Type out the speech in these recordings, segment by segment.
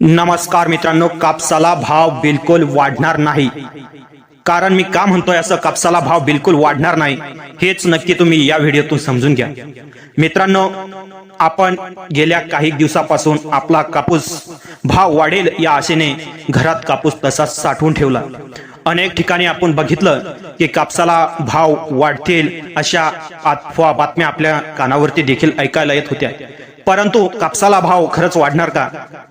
नमस्कार मित्रांनो कापसाला भाव बिलकुल वाढणार नाही. कारण मी का म्हणतोय असं कापसाला भाव बिलकुल वाढणार नाही हेच नक्की तुम्ही या व्हिडिओतून समजून घ्या. मित्रांनो आपण गेल्या काही दिवसापासून आपला कापूस भाव वाढेल या आशेने घरात कापूस तसाच साठवून ठेवला. अनेक ठिकाणी आपण बघितलं की कापसाला भाव वाढतील अशा अफवा बातम्या आपल्या कानावरती देखील ऐकायला येत होत्या. परंतु कापसाला भाव खरंच वाढणार का?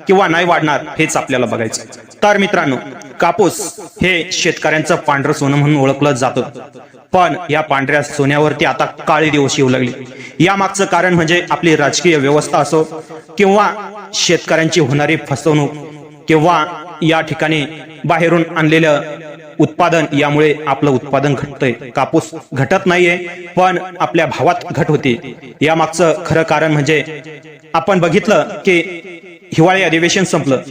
किंवा नाही वाढणार हेच आपल्याला बघायचं तर मित्रांनो कापूस हे शेतकऱ्यांचं पांढरं सोनं म्हणून ओळखलं जातं. पण या पांढऱ्या सोन्यावरती आता काळी दिवस येऊ लागली. यामागचं कारण म्हणजे आपली राजकीय व्यवस्था असो किंवा शेतकऱ्यांची होणारी फसवणूक किंवा या ठिकाणी बाहेरून आणलेलं उत्पादन यामुळे आपलं उत्पादन घटतंय. कापूस घटत नाहीये पण आपल्या भावात घट होते. यामागचं खरं कारण म्हणजे आपण बघितलं की हिवाळी अधिवेशन संपलं.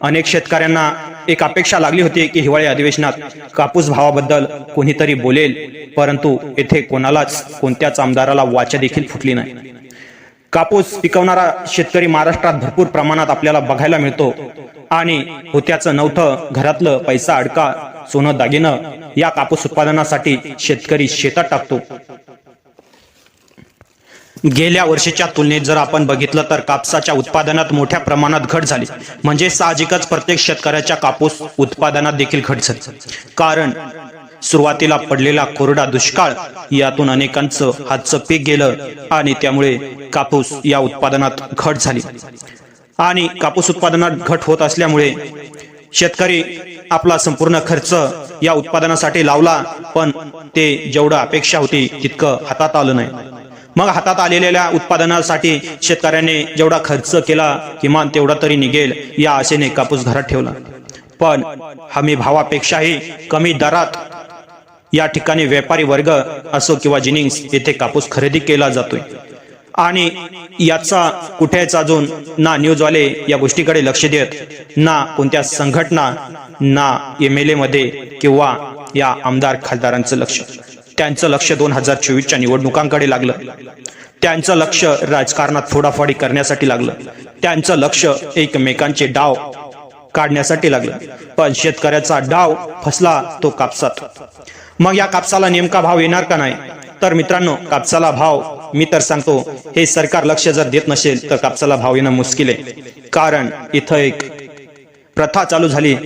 अनेक शेतकऱ्यांना एक अपेक्षा लागली होती की हिवाळी अधिवेशनात कापूस भावाबद्दल कोणीतरी बोलेल परंतु येथे कोणालाच कोणत्याच आमदाराला वाचा देखील फुटली नाही. कापूस पिकवणारा शेतकरी महाराष्ट्रात भरपूर प्रमाणात आपल्याला बघायला मिळतो. आणि होत्याचं नवथं घरातलं पैसा अडका सोनं दागिनं या कापूस उत्पादनासाठी शेतकरी शेतात टाकतो. गेल्या वर्षीच्या तुलनेत जर आपण बघितलं तर कापसाच्या उत्पादनात मोठ्या प्रमाणात घट झाली. म्हणजे साहजिकच प्रत्येक शेतकऱ्याच्या कापूस उत्पादनात देखील घट झाली. कारण सुरुवातीला पडलेला कोरडा दुष्काळ यातून अनेकांचं हातचं पीक गेलं आणि त्यामुळे कापूस या उत्पादनात घट झाली. आणि कापूस उत्पादनात घट होत असल्यामुळे शेतकरी आपला संपूर्ण खर्च या उत्पादनासाठी लावला पण ते जेवढं अपेक्षा होती तितकं हातात आलं नाही. मग हातात आलेल्या उत्पादनासाठी शेतकऱ्याने जेवढा खर्च केला किमान तेवढा तरी निघेल या आशेने कापूस घरात ठेवला. पण हमी भावापेक्षाही कमी दरात या ठिकाणी व्यापारी वर्ग असो किंवा जिनिंग्स येथे कापूस खरेदी केला जातोय. आणि याचा कुठेच अजून ना न्यूजवाले या गोष्टीकडे लक्ष देत ना कोणत्या संघटना ना एम एल ए मध्ये किंवा या आमदार खासदारांचं लक्ष. त्यांचं लक्ष दोन हजार चोवीसच्या निवडणुकांकडे लागलं. त्यांचं लक्ष राजकारणात फोडाफोडी करण्यासाठी लागलं. त्यांचं लक्ष एकमेकांचे डाव काढण्यासाठी लागलं. पण शेतकऱ्याचा डाव फसला तो कापसात. मग या कापसाला नेमका भाव येणार का नाही? तर मित्रांनो कापसाला भाव मी तर सांगतो हे सरकार लक्ष जर देत नसेल तर कापसाला भाव येणं मुश्किल आहे. कारण इथं एक प्रथा चालू झाली.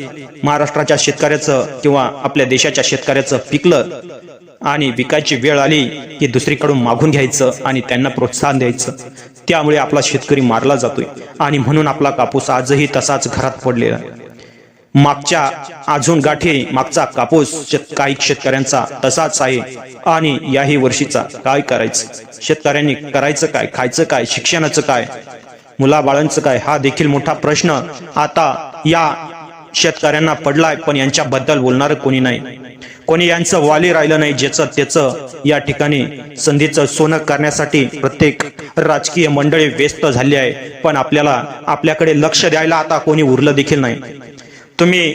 महाराष्ट्राच्या शेतकऱ्याचं किंवा आपल्या देशाच्या शेतकऱ्याचं पिकलं. आणि विकायची वेळ आली की दुसरीकडून मागून घ्यायचं आणि त्यांना प्रोत्साहन द्यायचं. त्यामुळे आपला शेतकरी मारला जातोय. आणि म्हणून आपला कापूस आजही तसाच घरात पडलेला. मागच्या अजून गाठी मागचा कापूस काही शेतकऱ्यांचा तसाच आहे. आणि याही वर्षीचा काय करायचं? शेतकऱ्यांनी करायचं काय? खायचं काय? शिक्षणाचं काय? मुलाबाळांचं काय? हा देखील मोठा प्रश्न आता या शेतकऱ्यांना पडलाय पण यांच्याबद्दल बोलणार कोणी नाही. कोणी यांचं वाली राहिलं नाही ज्याचं त्याचं या ठिकाणी संधीचं सोनं करण्यासाठी प्रत्येक राजकीय मंडळी व्यस्त झाली आहे. पण आपल्याला आपल्याकडे लक्ष द्यायला आता कोणी उरलं देखील नाही. तुम्ही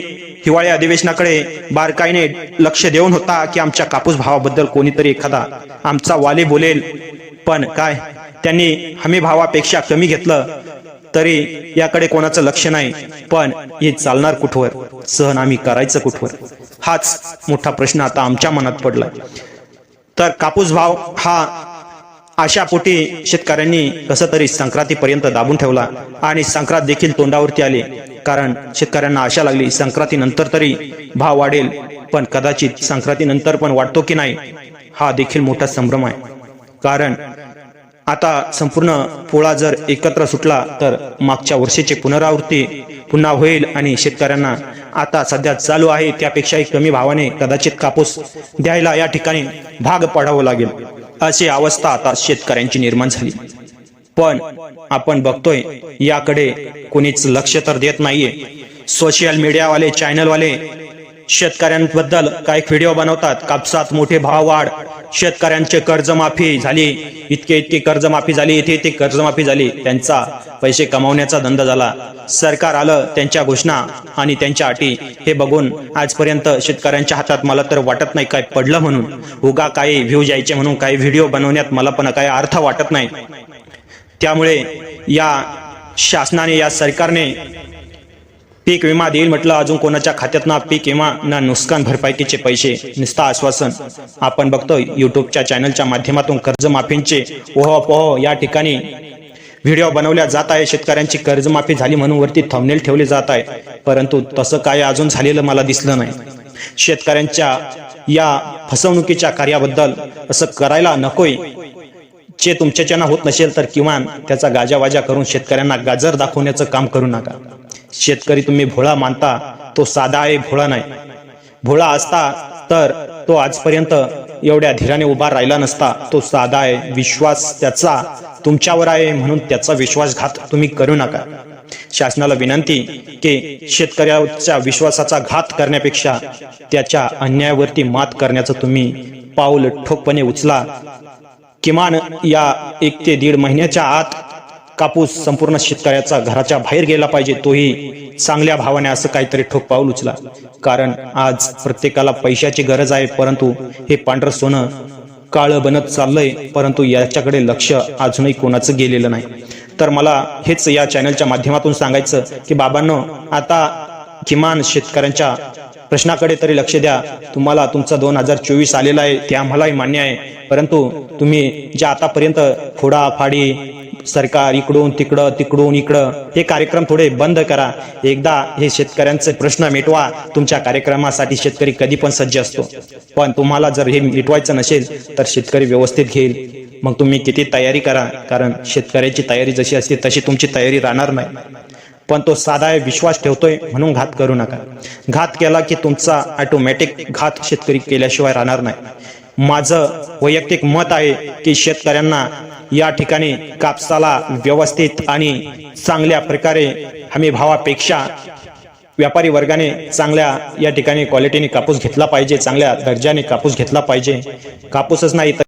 हिवाळी अधिवेशनाकडे बारकाईने लक्ष देऊन होता की आमच्या कापूस भावाबद्दल कोणीतरी एखादा आमचा वाली बोलेल. पण काय? त्यांनी हमी भावापेक्षा कमी घेतलं. तरी याकडे कोणाचं लक्ष नाही. पण हे चालणार कुठवर? सहन आम्ही करायचं कुठवर? हाच मोठा प्रश्न आता आमच्या मनात पडलाय. तर कापूस भाव हा अशा पोटी शेतकऱ्यांनी कसं तरी संक्रांतीपर्यंत दाबून ठेवला आणि संक्रांत देखील तोंडावरती आली. कारण शेतकऱ्यांना आशा लागली संक्रांतीनंतर तरी भाव वाढेल. पण कदाचित संक्रांतीनंतर पण वाढतो की नाही हा देखील मोठा संभ्रम आहे. कारण आता संपूर्ण पोळा जर एकत्र सुटला तर मागच्या वर्षीची पुनरावृत्ती पुन्हा होईल आणि शेतकऱ्यांना आता सध्या चालू आहे त्यापेक्षाही कमी भावाने कदाचित कापूस द्यायला या ठिकाणी भाग पडावं लागेल. अशी अवस्था आता शेतकऱ्यांची निर्माण झाली. पण आपण बघतोय याकडे कोणीच लक्ष तर देत नाहीये. सोशल मीडियावाले चॅनलवाले शेतकऱ्यांबद्दल काही व्हिडिओ बनवतात. कापसात मोठे भाव वाढ. शेतकऱ्यांचे कर्जमाफी झाली. इतके इतके कर्जमाफी झाली इथे इथे कर्जमाफी झाली. त्यांचा पैसे कमावण्याचा धंदा झाला. सरकार आलं त्यांच्या घोषणा आणि त्यांच्या अटी. हे बघून आजपर्यंत शेतकऱ्यांच्या हातात मला तर वाटत नाही काय पडलं म्हणून. उगा काही व्ह्यूज यायचे म्हणून काही व्हिडिओ बनवण्यात मला पण काही अर्थ वाटत नाही. त्यामुळे या शासनाने या सरकारने पीक विमा देईल म्हटलं अजून कोणाच्या खात्यात ना पीक विमा ना नुकसान भरपाईचे पैसे निस्ता आश्वासन. आपण बघतो युट्यूबच्या चॅनलच्या माध्यमातून कर्जमाफींचे ओहोपोह या ठिकाणी व्हिडिओ बनवल्या जात आहे. शेतकऱ्यांची कर्जमाफी झाली म्हणून वरती थंबनेल ठेवले जात आहे. परंतु तसं काय अजून झालेलं मला दिसलं नाही. शेतकऱ्यांच्या या फसवणुकीच्या कार्याबद्दल असं करायला नकोय. जे तुमच्याच्यानं होत नसेल तर किमान त्याचा गाजावाजा करून शेतकऱ्यांना गाजर दाखवण्याचं काम करू नका. शेतकरी तुम्ही भोळा मानता तो साधा आहे भोळा नाही. भोळा असता तर तो आजपर्यंत एवढ्या धीराने उभा राहिला नसता. तो साधा आहे विश्वास त्याचा तुमच्यावर आहे म्हणून त्याचा विश्वासघात तुम्ही करू नका. शासनाला विनंती की शेतकऱ्याच्या विश्वासाचा घात करण्यापेक्षा त्याच्या अन्यायावरती मात करण्याचं तुम्ही पाऊल ठोकपणे उचला. किमान या एक ते दीड महिन्याच्या आत कापूस संपूर्ण शेतकऱ्याचा घराच्या बाहेर गेला पाहिजे तोही चांगल्या भावाने असं काहीतरी ठोक पाऊल उचला. कारण आज प्रत्येकाला पैशाची गरज आहे परंतु हे पांढरं सोनं काळं बनत चाललंय परंतु याच्याकडे लक्ष अजूनही कोणाचं गेलेलं नाही. तर मला हेच या चॅनलच्या माध्यमातून सांगायचं की बाबांनो आता किमान शेतकऱ्यांच्या प्रश्नाकडे तरी लक्ष द्या. तुम्हाला तुमचा दोन हजार चोवीस आलेला आहे ते आम्हालाही मान्य आहे. परंतु तुम्ही ज्या आतापर्यंत फोडाफाडी सरकार इकडून तिकडं तिकडून इकडं. हे कार्यक्रम थोडे बंद करा. एकदा हे शेतकऱ्यांचे प्रश्न मिटवा. तुमच्या कार्यक्रमासाठी शेतकरी कधी पण सज्ज असतो. पण तुम्हाला जर हे मिटवायचं नसेल तर शेतकरी व्यवस्थित घेईल. मग तुम्ही किती तयारी करा. कारण शेतकऱ्याची तयारी जशी असते तशी तुमची तयारी राहणार नाही. पण तो साधा विश्वास ठेवतोय म्हणून घात करू नका. घात केला की तुमचा ऑटोमॅटिक घात शेतकरी केल्याशिवाय राहणार नाही. माझं वैयक्तिक मत आहे की शेतकऱ्यांना या ठिकाणी कापसाला व्यवस्थित आणि चांगल्या प्रकारे हमी भावापेक्षा व्यापारी वर्गाने चांगल्या या ठिकाणी क्वालिटीने कापूस घेतला पाहिजे चांगल्या दर्जाने कापूस घेतला पाहिजे. कापूसच नाही तर